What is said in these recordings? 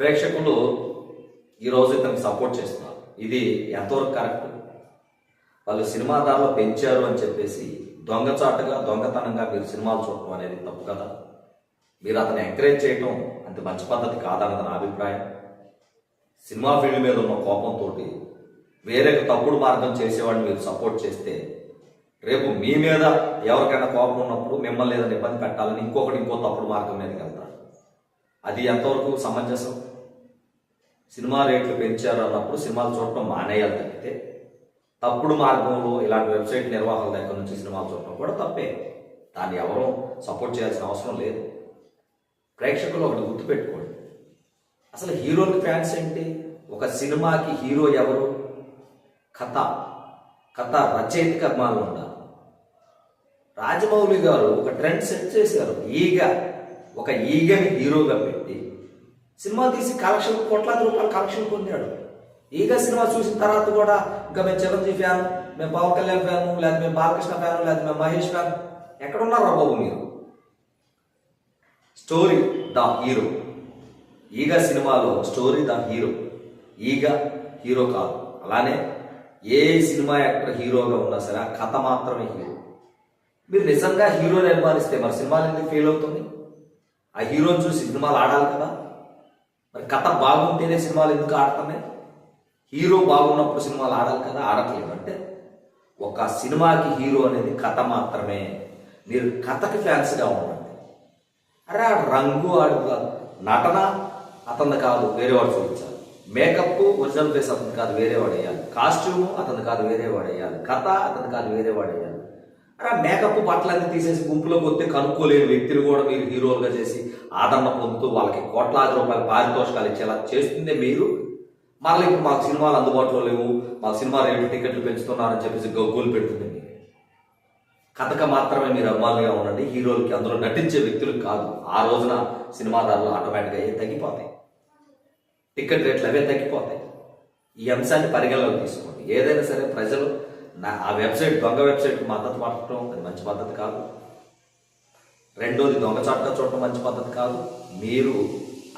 ప్రేక్షకులు ఈరోజు ఇతనికి సపోర్ట్ చేస్తున్నారు. ఇది ఎంతవరకు కరెక్ట్ వాళ్ళు సినిమా దారిలో పెంచారు అని చెప్పేసి దొంగచాటుగా దొంగతనంగా మీరు సినిమాలు చూడటం అనేది తప్పు కదా. మీరు అతను ఎంకరేజ్ చేయటం అంత మంచి పద్ధతి కాదన్నది నా అభిప్రాయం. సినిమా ఫీల్డ్ మీద ఉన్న కోపంతో వేరే తప్పుడు మార్గం చేసేవాడిని మీరు సపోర్ట్ చేస్తే రేపు మీ మీద ఎవరికైనా కోపం ఉన్నప్పుడు మిమ్మల్ని ఏదైనా ఇబ్బంది పెట్టాలని ఇంకొకటి ఇంకో తప్పుడు మార్గం మీదకి వెళ్తారు. అది ఎంతవరకు సమంజసం? సినిమా రేట్లు పెంచారు అన్నప్పుడు సినిమాలు చూడటం మానేయాలి తప్పితే తప్పుడు మార్గంలో ఇలాంటి వెబ్సైట్ నిర్వాహకుల దగ్గర నుంచి సినిమాలు చూడటం కూడా తప్పే. దాన్ని ఎవరూ సపోర్ట్ చేయాల్సిన అవసరం లేదు. ప్రేక్షకులు ఒకటి గుర్తుపెట్టుకోండి. అసలు హీరోలకి ఫ్యాన్స్ ఏంటి? ఒక సినిమాకి హీరో ఎవరు? కథ. కథ రచయితకి అభిమానులు ఉండాలి. రాజమౌళి గారు ఒక ట్రెండ్ సెట్ చేశారు. ఈగ. ఒక ఈగని హీరోగా పెట్టి సినిమా తీసి కలెక్షన్ కోట్లాది రూపాయలు కలెక్షన్ పొందాడు. ఈగ సినిమా చూసిన తర్వాత కూడా ఇంకా మేము చిరంజీవి ఫ్యాన్ మేము పవన్ కళ్యాణ్ ఫ్యాన్ లేదా మేము బాలకృష్ణ ఫ్యాన్ లేదా మేము మహేష్ ఫ్యాన్ ఎక్కడున్నారా బాబు మీరు? స్టోరీ ద హీరో ఈగ సినిమాలో story the hero Eega hero కాదు. అలానే ఏ సినిమా యాక్టర్ హీరోగా ఉన్నా సరే ఆ కథ మాత్రమే హీరో మీరు నిజంగా హీరోని నిర్మాణిస్తే మరి సినిమాలు ఎందుకు ఫెయిల్ అవుతుంది ఆ హీరోని చూసి సినిమాలు ఆడాలి కదా? మరి కథ బాగుంటేనే సినిమాలు ఎందుకు ఆడుతున్నాయి హీరో బాగున్నప్పుడు సినిమాలు ఆడాలి కదా? ఆడట్లేదు. అంటే ఒక సినిమాకి హీరో అనేది కథ మాత్రమే. మీరు కథకి ఫ్యాన్స్గా ఉండండి. అరే ఆ రంగు ఆడు నటన అతను కాదు వేరేవాడు చూపించాలి. మేకప్ ఒరిజినల్ ఫేస్ అతను కాదు వేరేవాడు వేయాలి. కాస్ట్యూమ్ అతను కాదు వేరే వాడు వేయాలి. కథ అతను కాదు వేరే వాడు వేయాలి. అరే మేకప్ బట్టలన్నీ తీసేసి గుంపులోకి వస్తే కనుక్కోలేని వ్యక్తులు కూడా మీరు హీరోలుగా చేసి ఆదరణ పొందుతూ వాళ్ళకి కోట్లాది రూపాయల పారితోషికాలు ఇచ్చేలా చేస్తుందే మీరు? మళ్ళీ ఇప్పుడు మాకు సినిమాలు అందుబాటులో లేవు మాకు సినిమా రేటు టికెట్లు పెంచుతున్నారని చెప్పేసి గగ్గోలు పెడుతుంది కథక మాత్రమే మీరు అభిమానులుగా ఉండండి హీరోలకి అందులో నటించే వ్యక్తులు కాదు. ఆ రోజున సినిమా ధరలు ఆటోమేటిక్గా అయ్యే తగ్గిపోతాయి? టికెట్ రేట్లు అవే తగ్గిపోతాయి. ఈ అంశాన్ని పరిగణలోకి తీసుకోండి. ఏదైనా సరే ప్రజలు నా ఆ వెబ్సైట్ దొంగ వెబ్సైట్కి మద్దతు పట్టడం అది మంచి పద్ధతి కాదు. రెండోది దొంగచాటుగా చూడటం మంచి పద్ధతి కాదు. మీరు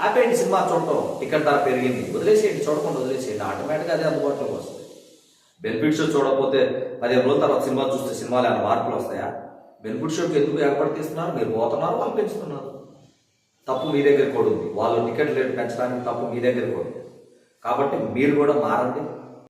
ఆపేయండి సినిమా చూడటం టికెట్ ధర పెరిగింది. వదిలేసేయండి చూడకుండా వదిలేసేయండి. ఆటోమేటిక్గా అదే అందుబాటులోకి వస్తుంది. బెనిఫిట్ షో చూడకపోతే పదిహేను రోజుల తర్వాత సినిమా చూస్తే సినిమాలు ఏమైనా మార్పులు వస్తాయా? బెనిఫిట్ షోకి ఎందుకు ఏర్పాటు తీస్తున్నారు మీరు పోతున్నారు వాళ్ళు పెంచుతున్నారు. తప్పు మీ దగ్గర కూడా ఉంది. వాళ్ళు టికెట్ రేటు పెంచడానికి తప్పు మీ దగ్గర కూడా కాబట్టి మీరు కూడా మారండి.